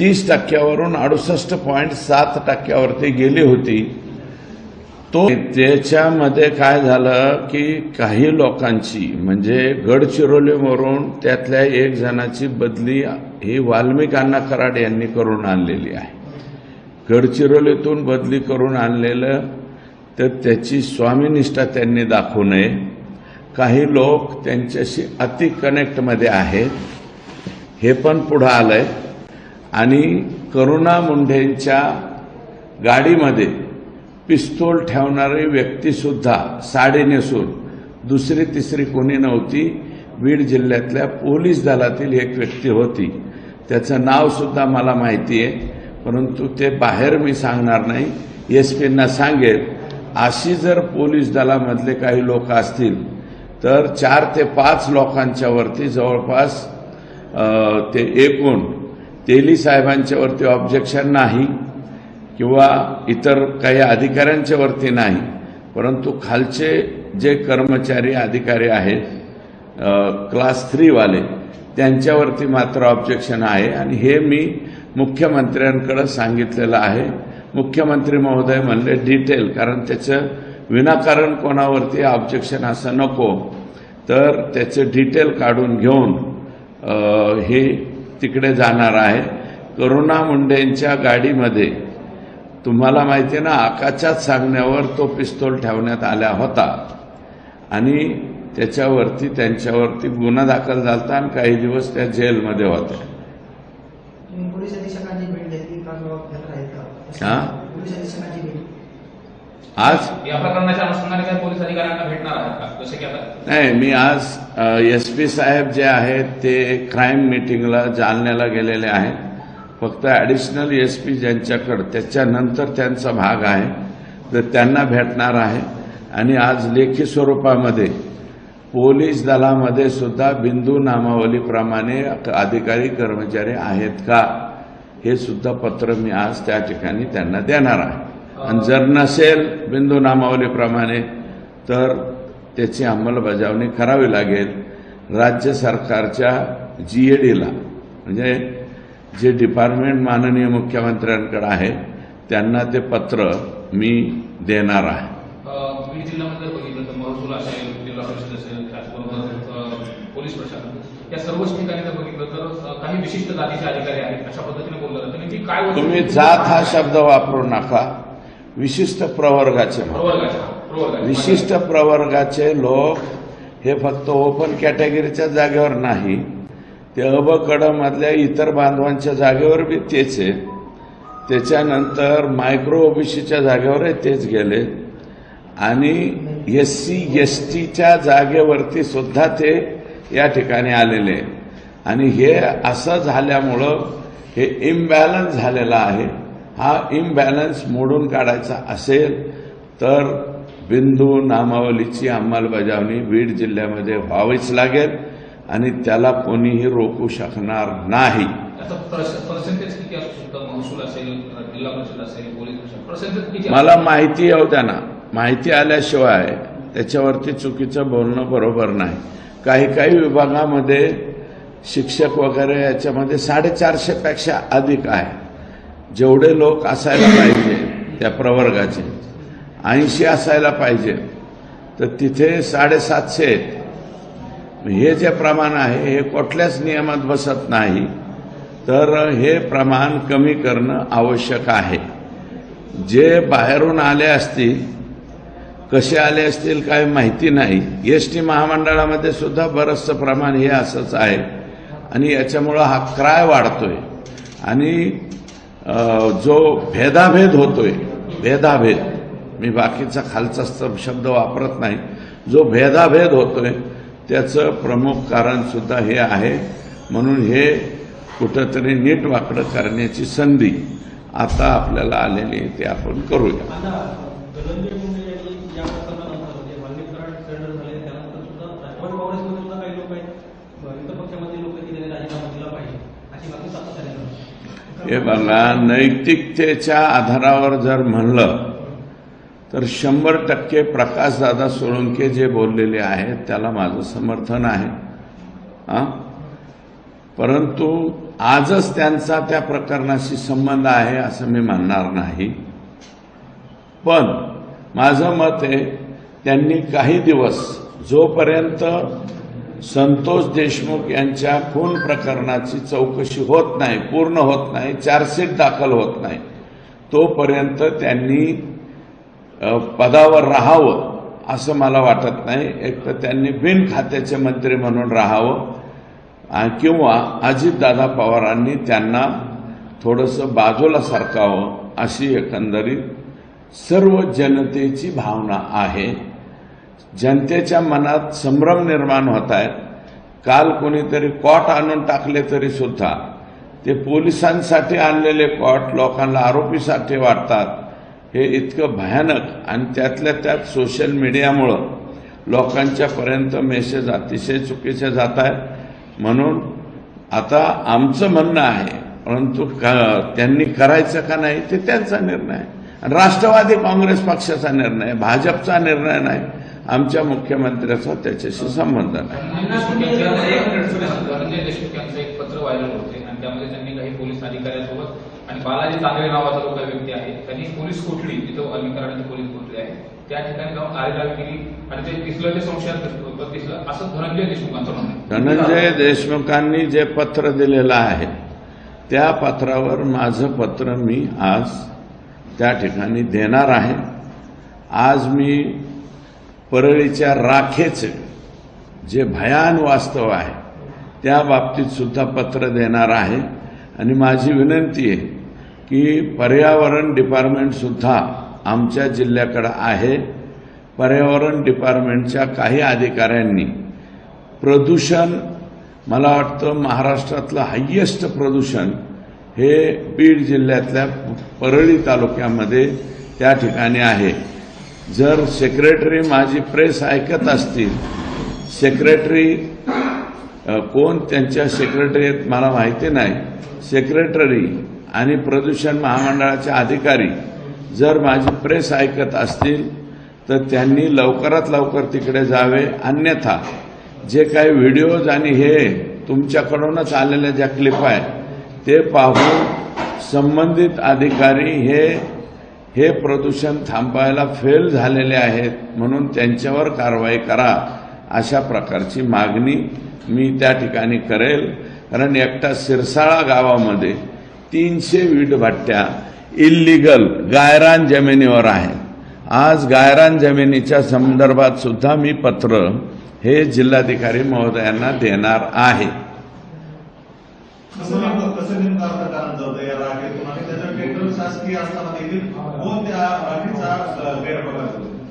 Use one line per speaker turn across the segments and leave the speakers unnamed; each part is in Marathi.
तीस टक्क्यावरून अडुसष्ट पॉईंट सात टक्क्यावरती गेली होती. तो त्याच्यामध्ये काय झालं की काही लोकांची म्हणजे गडचिरोलीवरून त्यातल्या एक जणाची बदली ही वाल्मिकांना कराड यांनी करून आणलेली आहे. गडचिरोलीतून बदली करून आणलेलं तर त्याची स्वामीनिष्ठा त्यांनी दाखवू नये. काही लोक त्यांच्याशी अति कनेक्टमध्ये आहेत. हे पण पुढं आलंय. आणि करुणा मुंढेंच्या गाडीमध्ये पिस्तूल ठेवणारी व्यक्तीसुद्धा साडी नेसून दुसरी तिसरी कोणी नव्हती. बीड जिल्ह्यातल्या पोलीस दलातील एक व्यक्ती होती. त्याचं नावसुद्धा मला माहिती आहे परंतु ते बाहेर मी सांगणार नाही. एस पींना सांगेल अशी जर पोलीस दलामधले काही लोक असतील तर चार ते पाच लोकांच्यावरती जवळपास ते एकूण तेली साहेबांच्या वरती ऑब्जेक्शन नाही किंवा इतर काही अधिकाऱ्यांच्या वरती नाही. परंतु खालचे जे कर्मचारी अधिकारी आहेत क्लास थ्रीवाले त्यांच्यावरती मात्र ऑब्जेक्शन आहे. आणि हे मी मुख्यमंत्र्यांकडं सांगितलेलं आहे. मुख्यमंत्री महोदय म्हणले डिटेल कारण त्याचं विनाकारण कोणावरती ऑब्जेक्शन असं नको. तर त्याचं डिटेल काढून घेऊन हे तिकडे जाणार आहे. करुणा मुंडेंच्या गाडीमध्ये तुम्हाला माहिती आहे ना आकाशात सांगण्यावर तो पिस्तूल ठेवण्यात आला होता. आणि त्याच्यावरती त्यांच्यावरती गुन्हा दाखल झाला आणि काही दिवस त्या जेलमध्ये होत्या.
तुम्ही पोलीस अधीक्षकांची भेट घेतली का किंवा घेणार आहेत का
हा?
पोलीस अधीक्षकांची भेट
आज?
या प्रकरणाच्या अनुषंगाने काही पोलीस अधिकाऱ्यांना भेटणार आहेत का? जसे की आता
नाही मी आज एस पी साहेब जे आहेत ते क्राईम मिटिंगला जालन्याला गेलेले आहेत. फक्त ॲडिशनल एस पी ज्यांच्याकडं त्याच्यानंतर त्यांचा भाग आहे. तर त्यांना भेटणार आहे. आणि आज लेखी स्वरूपामध्ये पोलीस दलामध्ये सुद्धा बिंदू नामावलीप्रमाणे अधिकारी कर्मचारी आहेत का? हे सुद्धा पत्र मी आज त्या ठिकाणी त्यांना देणार आहे. आणि जर नसेल बिंदू नामावलीप्रमाणे तर त्याची अंमलबजावणी करावी लागेल. राज्य सरकारच्या जी ए डीला म्हणजे जे डिपार्टमेंट माननीय मुख्यमंत्र्यांकडे आहे त्यांना ते पत्र मी देणार आहे. तुम्ही जात हा शब्द वापरू नका. विशिष्ट प्रवर्गाचे. विशिष्ट प्रवर्गाचे लोक हे फक्त ओपन कॅटेगरीच्या जागेवर नाही. ते अब मधल्या इतर बांधवांच्या जागेवर बी तेच आहे. त्याच्यानंतर मायक्रो ओबीसीच्या जागेवरही तेच गेले. आणि एस सी एस टीच्या जागेवरती सुद्धा ते या ठिकाणी आलेले. आणि हे असं झाल्यामुळं हे इम्बॅलन्स झालेलं आहे. हा इम्बॅलन्स मोडून काढायचा असेल तर बिंदू नामावलीची अंमलबजावणी बीड जिल्ह्यामध्ये व्हावीच लागेल आणि त्याला कोणीही रोखू शकणार नाही. मला माहिती येऊ त्यांना. माहिती आल्याशिवाय त्याच्यावरती चुकीचं बोलणं बरोबर नाही. काही काही विभागामध्ये शिक्षक वगैरे याच्यामध्ये साडेचारशेपेक्षा अधिक आहे. जेवढे लोक असायला पाहिजे त्या प्रवर्गाचे ऐंशी असायला पाहिजे तर तिथे साडेसातशे आहेत. हे जे प्रमाण आहे हे कुठल्याच नियमात बसत नाही तर हे प्रमाण कमी करणं आवश्यक आहे. जे बाहेरून आले असतील कसे आले असतील काय माहिती नाही. एस टी महामंडळामध्ये सुद्धा बरंचसं प्रमाण हे असंच आहे. आणि याच्यामुळं हा क्राय वाढतोय. आणि जो भेदाभेद होतोय भेदाभेद. मी बाकीचा खालचा शब्द वापरत नाही. जो भेदाभेद होतोय त्याचं प्रमुख कारण सुद्धा हे आहे. म्हणून हे कुठंतरी नीट वाकडं करण्याची संधी आता आपल्याला आलेली आहे ते आपण करूया
आता धनंजय मुंडे यांनी या प्रकरणानंतर जे वाल्मिक कराड सरेंडर झाले त्यानंतर सुद्धा राष्ट्रवादी काँग्रेसमध्ये सुद्धा काही लोक आहेत विरोधी पक्षामध्ये लोक की त्यांनी राजीनामा दिला पाहिजे अशी मागणी सातत्याने करतात.
हे बघा नैतिकतेच्या आधारावर जर म्हणलं तर शंभर टक्के प्रकाशदादा सोळंके जे बोललेले आहेत त्याला माझं समर्थन आहे. हां? परंतु आजच त्यांचा त्या प्रकरणाशी संबंध आहे असं मी म्हणणार नाही. पण माझं मत आहे त्यांनी काही दिवस जोपर्यंत संतोष देशमुख यांच्या खून प्रकरणाची चौकशी होत नाही पूर्ण होत नाही चार्जशीट दाखल होत नाही. तोपर्यंत त्यांनी पदावर राहावं असं मला वाटत नाही. एक तर त्यांनी बिन खात्याचे मंत्री म्हणून राहावं किंवा अजितदादा पवारांनी त्यांना थोडंसं बाजूला सरकावं अशी एकंदरीत सर्व जनतेची भावना आहे. जनतेच्या मनात संभ्रम निर्माण होत आहे काल कोणीतरी कॉट आणून टाकले तरी सुद्धा. ते पोलिसांसाठी आणलेले कॉट लोकांना आरोपीसाठी वाटतात. हे इतकं भयानक आणि त्यातल्या त्यात सोशल मीडियामुळं लोकांच्यापर्यंत मेसेज अतिशय चुकीचे जात आहेत. म्हणून आता आमचं म्हणणं आहे परंतु क- त्यांनी करायचं का नाही ते त्यांचा निर्णय आणि राष्ट्रवादी काँग्रेस पक्षाचा निर्णय भाजपचा निर्णय नाही. आमच्या मुख्यमंत्र्याचा त्याच्याशी संबंध नाही.
धनंजय देशमुख यांचं एक पत्र व्हायरल होते. आणि त्यामध्ये त्यांनी काही पोलीस अधिकाऱ्यांसोबत आणि बालाजी तांदळे नावाचा जो काही व्यक्ती आहे. त्यांनी पोलीस कोठडी जिथं अलीकरणाची पोलीस कोठडी आहे. त्या ठिकाणी जाऊन आरेरावी केली आणि ते ते संशयात दिसलं असं धनंजय देशमुखांचं म्हणणं आहे.
धनंजय देशमुखांनी जे पत्र दिलेलं आहे त्या पत्रावर माझं पत्र मी आज त्या ठिकाणी देणार आहे. आज मी परळीच्या राखेचं जे भयान वास्तव आहे त्या बाबतीत सुद्धा पत्र देणार आहे. आणि माझी विनंती आहे की पर्यावरण डिपार्टमेंट सुद्धा आमच्या जिल्ह्याकडं आहे. पर्यावरण डिपार्टमेंटच्या काही अधिकाऱ्यांनी प्रदूषण मला वाटतं महाराष्ट्रातलं हायेस्ट प्रदूषण हे बीड जिल्ह्यातल्या परळी तालुक्यामध्ये त्या ठिकाणी आहे. जर सेक्रेटरी माझी प्रेस ऐकत असतील सेक्रेटरी कोण त्यांच्या सेक्रेटरी मला माहिती नाही. सेक्रेटरी आणि प्रदूषण महामंडळाचे अधिकारी जर माझी प्रेस ऐकत असतील तर त्यांनी लवकरात लवकर तिकडे जावे. अन्यथा जे काही व्हिडिओज आणि हे तुमच्याकडूनच आलेल्या ज्या क्लिप आहेत ते पाहून संबंधित अधिकारी हे हे प्रदूषण थांबायला फेल झालेले आहेत म्हणून त्यांच्यावर कारवाई करा अशा प्रकारची मागणी मी त्या ठिकाणी करेल. कारण एकटा सिरसाळा गावामध्ये तीनशे वीटभट्ट्या इल्लीगल गायरान जमिनीवर आहे आज गायरान जमिनीच्या संदर्भात सुद्धा मी पत्र हे जिल्हाधिकारी महोदयांना देणार आहे.
शासकीय असताना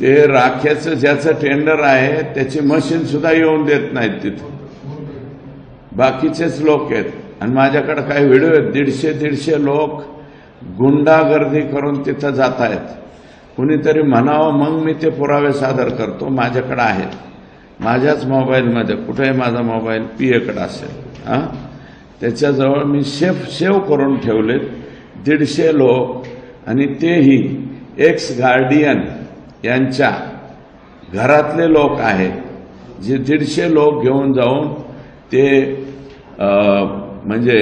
ते राख्याचं ज्याचं टेंडर आहे त्याची मशीन सुद्धा येऊन देत नाहीत तिथं. बाकीचेच लोक आहेत. आणि माझ्याकडे काही व्हिडिओ आहेत. दीडशे दीडशे लोक गुंडागर्दी करून तिथं जात आहेत. कुणीतरी म्हणावं मग मी ते पुरावे सादर करतो. माझ्याकडे आहेत. माझ्याच मोबाईलमध्ये कुठेही माझा मोबाईल पी एकडे असेल. हां? त्याच्याजवळ मी सेफ सेव्ह करून ठेवलेत. दीडशे लोक आणि तेही एक्स गार्डियन यांच्या घरातले लोक आहेत. जे दीडशे लोक घेऊन जाऊन ते म्हणजे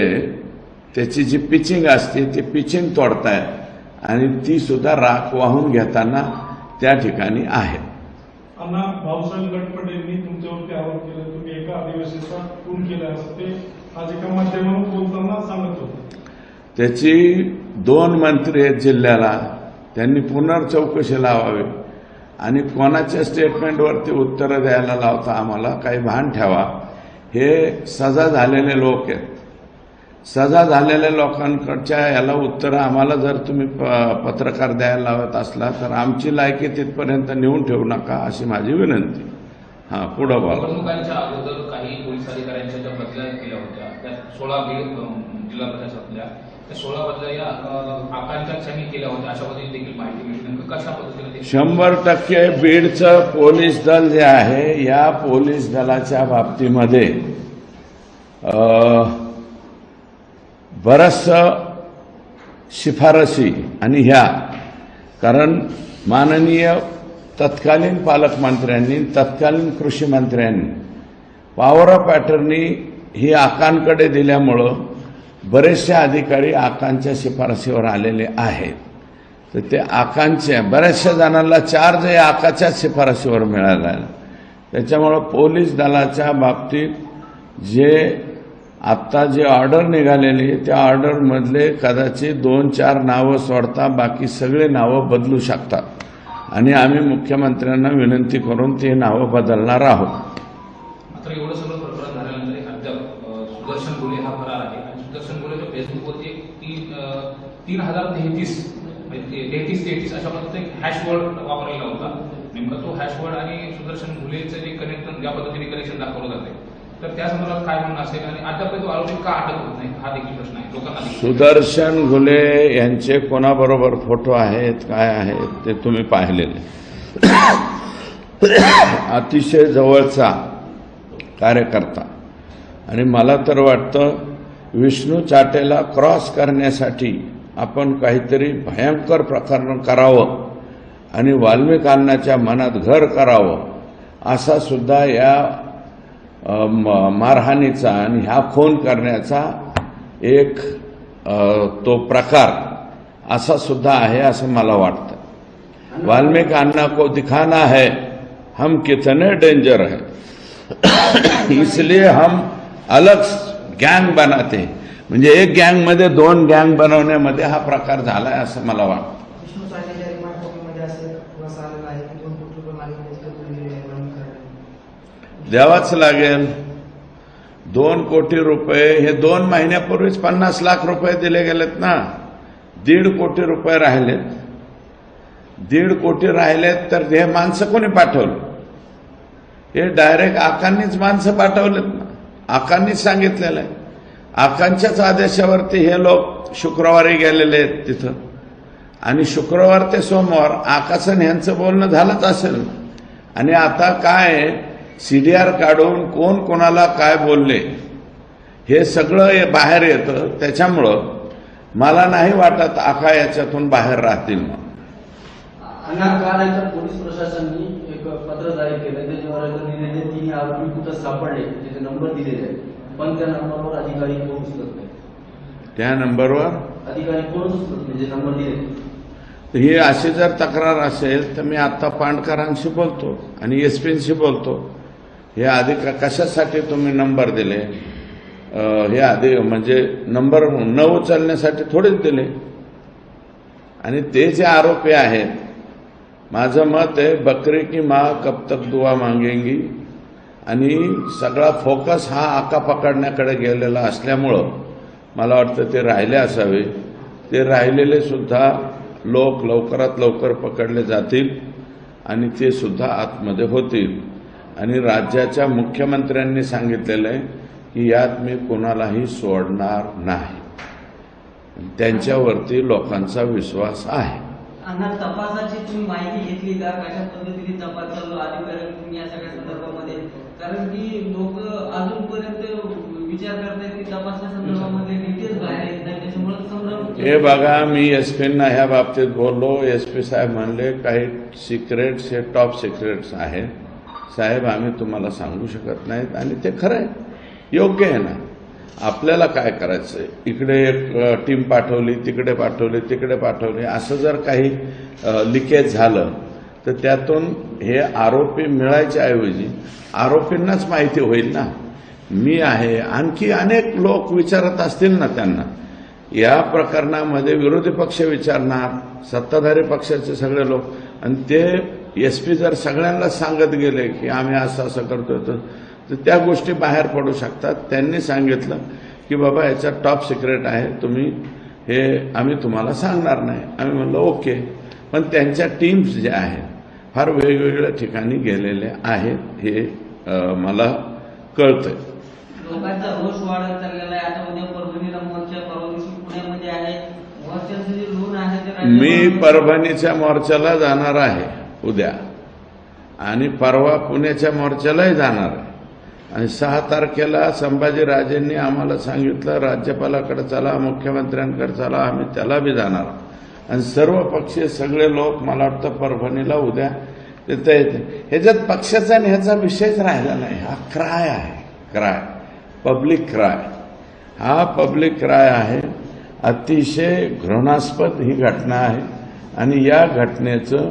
त्याची जी पिचिंग असते ती पिचिंग तोडतायत. आणि ती सुद्धा राख वाहून घेताना त्या ठिकाणी आहे
भाऊसाहेब गटपटेंनी तुमच्यावरती आरोप केला. तुम्ही एका आदिवासीचा खून केला असं ते आज एका बोलताना सांगत होते.
त्याची दोन मंत्री आहेत जिल्ह्याला त्यांनी पुनर्चौकशी लावावी. आणि कोणाच्या स्टेटमेंटवरती उत्तरं द्यायला लावता आम्हाला काही भान ठेवा. हे सजा झालेले लोक आहेत. सजा झालेल्या लोकांकडच्या याला उत्तरं आम्हाला जर तुम्ही प- पत्रकार द्यायला लावत असला तर आमची लायकी तिथपर्यंत नेऊन ठेवू नका अशी माझी विनंती. हां पुढं बोला
निवडणुकांच्या अगोदर काही पोलीस अधिकाऱ्यांच्या ज्या बदल्या केल्या होत्या. त्या सोळा जिल्हा प्रशासनातल्या त्या सोळा बदल्या या आकांक्षांनी केल्या होत्या. अशा पद्धतीने देखील माहिती मिळते. नेमकं कशा पद्धतीने
शंभर टक्के बीडचं पोलीस दल जे आहे या पोलीस दलाच्या बाबतीमध्ये अं, शिफारसी आणि ह्या. कारण माननीय तत्कालीन पालकमंत्र्यांनी तत्कालीन कृषी मंत्र्यांनी पॉवर ऑफ अटर्नी ही आकांकडे दिल्यामुळं बरेचसे अधिकारी आकांच्या शिफारशीवर आलेले आहेत. तर ते आकांच्या बऱ्याचशा जणांना चार्ज हे आकाच्याच शिफारशीवर मिळाला. आहे त्याच्यामुळं पोलीस दलाच्या बाबतीत जे आत्ता जे ऑर्डर निघालेली आहे, त्या ऑर्डरमधले कदाचित दोन चार नावं सोडता बाकी सगळे नावं बदलू शकतात. आणि आम्ही मुख्यमंत्र्यांना विनंती करून ती नावं बदलणार आहोत
मात्र एवढं सगळं प्रकरण झाल्यानंतर एक अद्याप अ, सुदर्शन गुले सुदर्शन फरार आहे सुदर्शन फेसबुकवरती एक तीन तीन हजार तेहतीस म्हणजे तेहतीस तेहतीस अशा पद्धतीचा एक हॅशवर्ड वापरलेला होता. नेमका तो हॅशवर्ड आणि सुदर्शन गुलेचं जे कनेक्शन ज्या पद्धतीने कनेक्शन दाखवलं जाते तर त्या संदर्भात काय म्हणणं असेल आणि अद्याप तो आरोपी का अटक होत नाही? हा देखील प्रश्न आहे. लोकांना
सुदर्शन घुले यांचे कोणाबरोबर फोटो आहेत काय आहेत ते तुम्ही पाहिलेले. अतिशय जवळचा कार्यकर्ता. आणि मला तर वाटतं विष्णू चाटेला क्रॉस करण्यासाठी आपण काहीतरी भयंकर प्रकरण करावं आणि वाल्मिकांनाच्या मनात घर करावं असा सुद्धा या म- मारहाणीचा आणि ह्या खून करण्याचा एक तो प्रकार असा सुद्धा आहे असं मला वाटतं. वाल्मिकांना अन्ना को दिखाना है हम कितने डेंजर है। इसलिए हम अलग गँग बनाते. म्हणजे एक गँगमध्ये दोन गँग बनवण्यामध्ये हा प्रकार झालाय असं मला वाटतं.
आहे आहे.
द्यावाच लागेल. दोन कोटी रुपये हे दोन महिन्यापूर्वीच पन्नास लाख रुपये दिले गेलेत ना. दीड कोटी रुपये राहिलेत. दीड कोटी राहिलेत तर हे माणसं कोणी पाठवलं? हे डायरेक्ट आकांनीच माणसं पाठवलेत ना. आकांनीच सांगितलेलं आहे. आकांच्याच आदेशावरती हे लोक शुक्रवारी गेलेले आहेत तिथं. आणि शुक्रवार ते सोमवार आकाशन यांचं बोलणं झालंच असेल. आणि आता काय सीडीआर काढून कोण कोणाला काय बोलले हे सगळं बाहेर येतं. त्याच्यामुळं मला नाही वाटत आका याच्यातून बाहेर राहतील म्हणून.
पोलीस प्रशासनाने पत्र जारी केलं. त्याच्यावर लिहिलेले तीन आरोपी कुठं सापडले त्याचे नंबर दिलेले आहेत. पण त्या नंबरवर अधिकारी उचलत नाही.
त्या नंबरवर?
अधिकारी उचलत नाही जे नंबर दिले
ही अशी जर तक्रार असेल तर मी आत्ता पांडकरांशी बोलतो आणि एस पींशी बोलतो. हे आधी कशासाठी तुम्ही नंबर दिले? हे आधी म्हणजे नंबर न उचलण्यासाठी थोडेच दिले. आणि ते जे आरोपी आहेत माझं मत आहे बकरी की माँ कब तक दुआ मागेंगी? आणि सगळा फोकस हा आका पकडण्याकडे गेलेला असल्यामुळं मला वाटतं ते राहिले असावे. ते राहिलेले सुद्धा लोक लवकरात लवकर पकडले जातील आणि ते सुद्धा आतमध्ये होतील. आणि राज्याच्या मुख्यमंत्र्यांनी सांगितलेलं आहे की यात मी कोणालाही सोडणार नाही. त्यांच्यावरती लोकांचा विश्वास आहे.
अण्णा तपासाची तुम्ही माहिती घेतली का? कशा पद्धतीने तपास चालू अधिकाऱ्यांनी या सगळ्या संदर्भामध्ये? कारण की लोक अजूनपर्यंत विचार करतायत की तपासच्या संदर्भामध्ये डिटेल्स बाहेर येत नाही. त्याच्यामुळे संभ्रम
हे बघा मी एस पींना ह्या बाबतीत बोललो. एस पी साहेब म्हणले काही सिक्रेट्स हे टॉप सिक्रेट्स आहेत. साहेब आम्ही तुम्हाला सांगू शकत नाहीत. आणि ते खरं आहे. योग्य आहे ना. आपल्याला काय करायचं आहे इकडे एक टीम पाठवली तिकडे पाठवली तिकडे पाठवली. असं जर काही लिकेज झालं तर त्यातून हे आरोपी मिळायच्या ऐवजी आरोपींनाच माहिती होईल ना? मी आहे. आणखी अनेक लोक विचारत असतील ना त्यांना या प्रकरणामध्ये विरोधी पक्ष विचारणार सत्ताधारी पक्षाचे सगळे लोक. आणि ते एस पी जर सगळ्यांना सांगत गेले की आम्ही असं असं करतोय तर तर त्या गोष्टी बाहेर पडू शकतात. त्यांनी सांगितलं की बाबा याच्यात टॉप सिक्रेट आहे. तुम्ही हे आम्ही तुम्हाला सांगणार नाही. आम्ही म्हणलं ओके. पण त्यांच्या टीम्स ज्या आहेत फार वेगवेगळ्या ठिकाणी गेलेले आहेत हे मला कळतंय.
लोकांचा रोष वाढत चाललेला आहे. आता उद्या परभणीला मोर्चा परवा दिवशी पुण्यामध्ये आहे. मोर्चाचं जे लोन आहे ते
मी परभणीच्या मोर्चाला जाणार आहे उद्या. आणि परवा पुण्याच्या मोर्चालाही जाणार आहे. आणि सहा तारखेला संभाजीराजेंनी आम्हाला सांगितलं राज्यपालाकडे चला मुख्यमंत्र्यांकडे चला आम्ही त्याला बी जाणार. आणि सर्व पक्षीय सगळे लोक मला वाटतं परभणीला उद्या तिथं येते ह्याच्यात पक्षाचा आणि ह्याचा विषयच राहिला नाही. हा क्राय आहे क्राय. पब्लिक क्राय हा पब्लिक क्राय आहे. अतिशय घृणास्पद ही घटना आहे. आणि या घटनेचं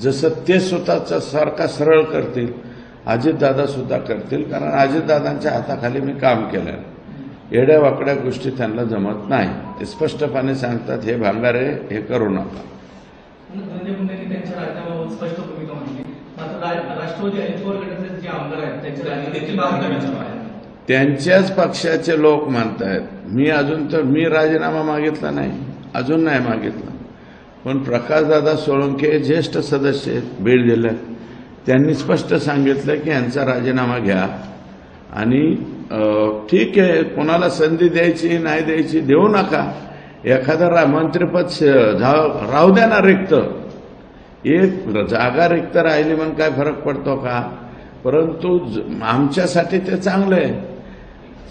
जसं ते स्वतःचा सारखा सरळ करतील अजितदादा सुद्धा करतील कारण अजितदादांच्या हाताखाली मी काम केलं येड्या वाकड्या गोष्टी त्यांना जमत नाही. ते स्पष्टपणे सांगतात हे भांगारे हे करू नका. त्यांच्याच पक्षाचे लोक म्हणतायत मी अजून तर मी राजीनामा मागितला नाही. अजून नाही मागितला. पण प्रकाशदादा सोळंके ज्येष्ठ सदस्य आहेत भेट दिलं त्यांनी स्पष्ट सांगितलं की यांचा राजीनामा घ्या. आणि ठीक आहे कोणाला संधी द्यायची नाही द्यायची देऊ नका. एखादा रा मंत्रिपद राहू द्या ना रिक्त. एक जागा रिक्त राहिली म्हणून काय फरक पडतो का? परंतु ज- आमच्यासाठी ते चांगलं आहे.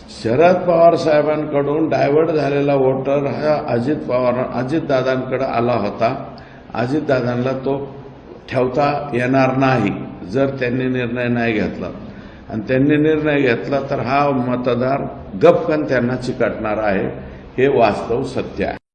शरद पवार साहेबांकडून डायव्हर्ट झालेला वोटर हा अजित पवार अजितदादांकडे आला होता. अजितदादांना तो ठेवता येणार नाही जर त्यांनी निर्णय नाही घेतला. आणि त्यांनी निर्णय घेतला तर हा मतदार गपकन त्यांना चिकटणार आहे हे वास्तव सत्य आहे.